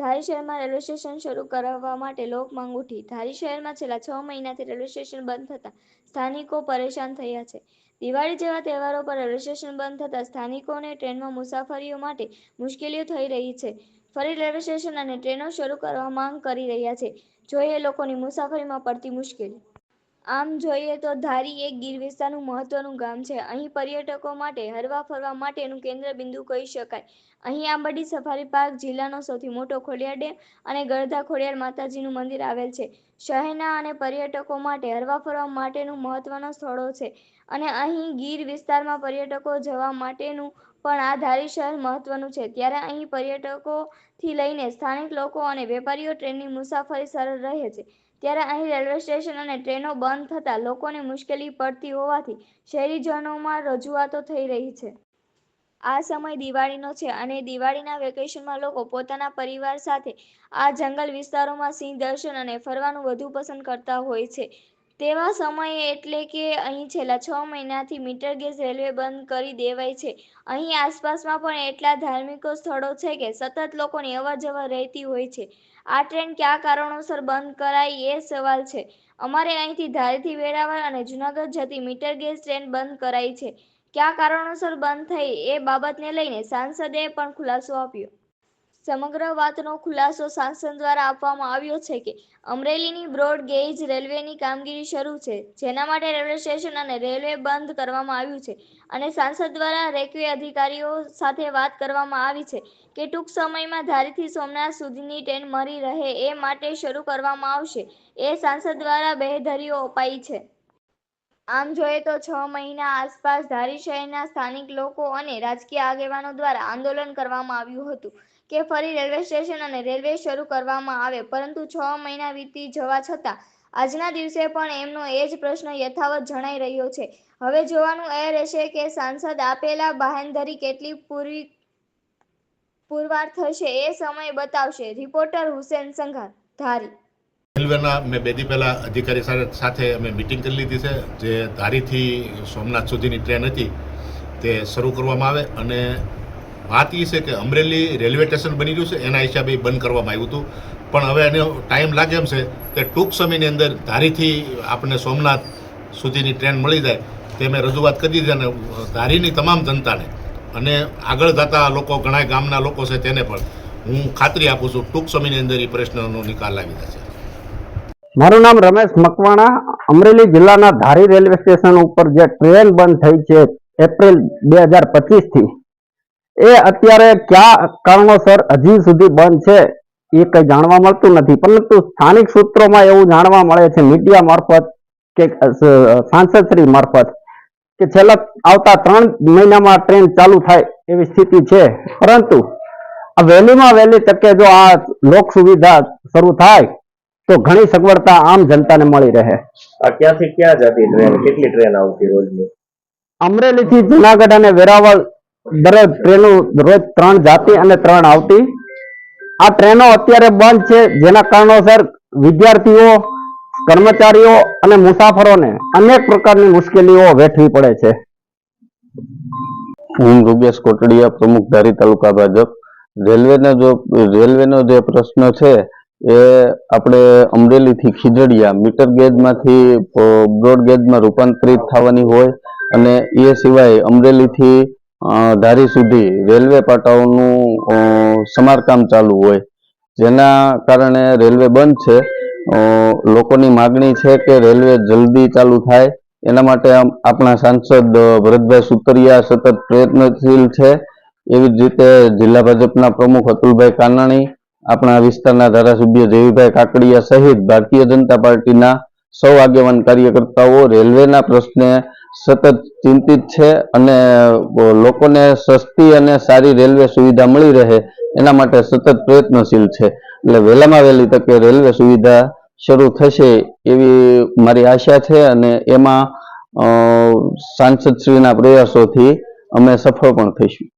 ધારી શહેરમાં railway station શરૂ કરવા માટે લોકમાંગ ઉઠી. ધારી શહેરમાં છેલ્લા છ મહિનાથી રેલવે સ્ટેશન બંધ થતા સ્થાનિકો પરેશાન થયા છે. દિવાળી જેવા તહેવારો પર રેલવે સ્ટેશન બંધ થતા સ્થાનિકોને ટ્રેનમાં મુસાફરીઓ માટે મુશ્કેલીઓ થઈ રહી છે. ફરી રેલવે સ્ટેશન અને ટ્રેનો શરૂ કરવા માંગ કરી રહ્યા છે. જોઈએ લોકોની મુસાફરીમાં પડતી મુશ્કેલી આમ જોઈએ તો ધારી એ ગીર વિસ્તારનું મહત્વનું ગામ છે. અહીં પર્યટકો માટે હરવા ફરવા માટેનું કેન્દ્ર બિંદુ કહી શકાય. અહીં આંબરડી સફારી પાર્ક જિલ્લાનો સૌથી મોટો ખોડિયાર ડેમ અને ગળધા ખોડિયાર માતાજીનું મંદિર આવેલ છે. શહેરના અને પર્યટકો માટે હરવા ફરવા માટેનું મહત્વના સ્થળો છે. અને અહીં ગીર વિસ્તારમાં પર્યટકો જવા માટેનું પણ આ ધારી શહેર મહત્વનું છે. ત્યારે અહીં પર્યટકોથી લઈને સ્થાનિક લોકો અને વેપારીઓ ટ્રેનની મુસાફરી સરળ રહે છે. ત્યારે અહીં રેલવે સ્ટેશન અને ટ્રેનો બંધ થતાં લોકોને મુશ્કેલી પડતી હોવાથી શહેરીજનોમાં રજૂઆતો થઈ રહી છે. આ સમય દિવાળીનો છે અને દિવાળીના વેકેશનમાં લોકો પોતાના પરિવાર સાથે આ જંગલ વિસ્તારોમાં સિંહ દર્શન અને ફરવાનું વધુ પસંદ કરતા હોય છે. તેવા સમયે એટલે કે અહીં છેલ્લા છ મહિનાથી મીટર ગેજ રેલવે બંધ કરી દેવાઈ છે. અહીં આસપાસમાં પણ એટલા ધાર્મિકો સ્થળો છે કે સતત લોકોની અવરજવર રહેતી હોય છે. આ ટ્રેન કયા કારણોસર બંધ કરાઈ એ સવાલ છે. અમારે અહીંથી ધારીથી વેરાવળ અને જૂનાગઢ જતી મીટર ગેજ ટ્રેન બંધ કરાઈ છે. કયા કારણોસર બંધ થઈ એ બાબતને લઈને સાંસદે પણ ખુલાસો આપ્યો. સમગ્ર વાતનો ખુલાસો સાંસદ દ્વારા આપવામાં આવ્યો છે કે અમરેલીની બ્રોડ ગેજ રેલવેની કામગીરી શરૂ છે, જેના માટે રેલવે સ્ટેશન અને રેલવે બંધ કરવામાં આવ્યું છે અને સાંસદ દ્વારા રેકવે અધિકારીઓ સાથે વાત કરવામાં આવી છે કે ટૂંક સમયમાં ધારીથી સોમનાથ સુધીની ટ્રેન મળી રહે એ માટે શરૂ કરવામાં આવશે એ સાંસદ દ્વારા બેહધરીઓ અપાઈ છે. આમ જોઈએ તો છ મહિના આસપાસ ધારી શહેરના સ્થાનિક લોકો અને રાજકીય આગેવાનો દ્વારા આંદોલન કરવામાં આવ્યું હતું. કે ફરી રેલવે સ્ટેશન અને રેલવે શરૂ કરવામાં આવે, પરંતુ છ મહિના વીતી જવા છતાં આજના દિવસે પણ એમનો એ જ પ્રશ્ન યથાવત જણાઈ રહ્યો છે. હવે જોવાનું એ રહેશે કે સાંસદ આપેલા બાહેંધરી કેટલી પૂરી, પુરવાર થશે એ સમય બતાવશે. રિપોર્ટર હુસેન સંઘાર ધારી રેલવેના મેં બે દી પહેલાં અધિકારી સાથે અમે મિટિંગ કરી લીધી છે, જે ધારીથી સોમનાથ સુધીની ટ્રેન હતી તે શરૂ કરવામાં આવે અને વાત એ છે કે અમરેલી રેલવે સ્ટેશન બની રહ્યું છે, એના હિસાબે બંધ કરવામાં આવ્યું હતું. પણ હવે એનો ટાઈમ લાગે એમ છે કે ટૂંક સમયની અંદર ધારીથી આપણને સોમનાથ સુધીની ટ્રેન મળી જાય, તે મેં રજૂઆત કરી દીધી અને ધારીની તમામ જનતાને અને આગળ જતા લોકો, ઘણા ગામના લોકો છે તેને પણ હું ખાતરી આપું છું, ટૂંક સમયની અંદર એ પ્રશ્નનો નિકાલ લાવી દેશે મારું નામ રમેશ મકવાણા, અમરેલી જિલ્લાના ધારી રેલવે સ્ટેશન ઉપર જે ટ્રેન બંધ થઈ છે એપ્રિલ બે હજારથી એ અત્યારે કયા કારણોસર હજી સુધી બંધ છે એ કઈ જાણવા મળતું નથી. પરંતુ સ્થાનિક સૂત્રોમાં એવું જાણવા મળે છે મીડિયા મારફત કે સાંસદશ્રી મારફત કે છેલ્લા આવતા ત્રણ મહિનામાં ટ્રેન ચાલુ થાય એવી સ્થિતિ છે. પરંતુ આ વહેલીમાં વહેલી તકે જો આ લોક સુવિધા શરૂ થાય તો ઘણી સગવડતા આમ જનતાને મળી રહે. ક્યાંથી ક્યાં જતી ટ્રેન? કેટલી ટ્રેન આવતી રોજની? અમરેલીથી જુનાગઢ અને વેરાવળ દરરોજ ટ્રેનો રોજ ત્રણ જાતી અને ત્રણ આવતી. આ ટ્રેનો અત્યારે બંધ છે, જેના કારણોસર વિદ્યાર્થીઓ, કર્મચારીઓ અને મુસાફરોને અનેક પ્રકારની મુશ્કેલીઓ વેઠવી પડે છે. હું યોગેશ કોટડિયા, પ્રમુખ ધારી તાલુકા ભાજપ. રેલવેનો જો, રેલવેનો જે પ્રશ્ન છે, એ આપણે અમરેલીથી ખીજડીયા, મીટર ગેજમાંથી બ્રોડ ગેજમાં રૂપાંતરિત થવાની હોય અને એ સિવાય અમરેલીથી ધારી સુધી રેલવે પાટાઓનું સમારકામ ચાલુ હોય. જેના કારણે રેલવે બંધ છે. લોકોની માગણી છે કે રેલવે જલ્દી ચાલુ થાય. એના માટે આપણા સાંસદ ભરતભાઈ સુતરિયા સતત પ્રયત્નશીલ છે. એવી જ રીતે જિલ્લા ભાજપના પ્રમુખ અતુલભાઈ કાનાણી, આપણા વિસ્તારના ધારાસભ્ય જયભાઈ કાકડિયા સહિત ભારતીય જનતા પાર્ટીના સૌ આગેવાન કાર્યકર્તાઓ રેલવેના પ્રશ્ને સતત ચિંતિત છે અને લોકોને સસ્તી અને સારી રેલવે સુવિધા મળી રહે એના માટે સતત પ્રયત્નશીલ છે. એટલે વહેલામાં વહેલી તકે રેલવે સુવિધા શરૂ થશે એવી મારી આશા છે અને એમાં સાંસદશ્રીના પ્રયાસોથી અમે સફળ પણ થઈશું.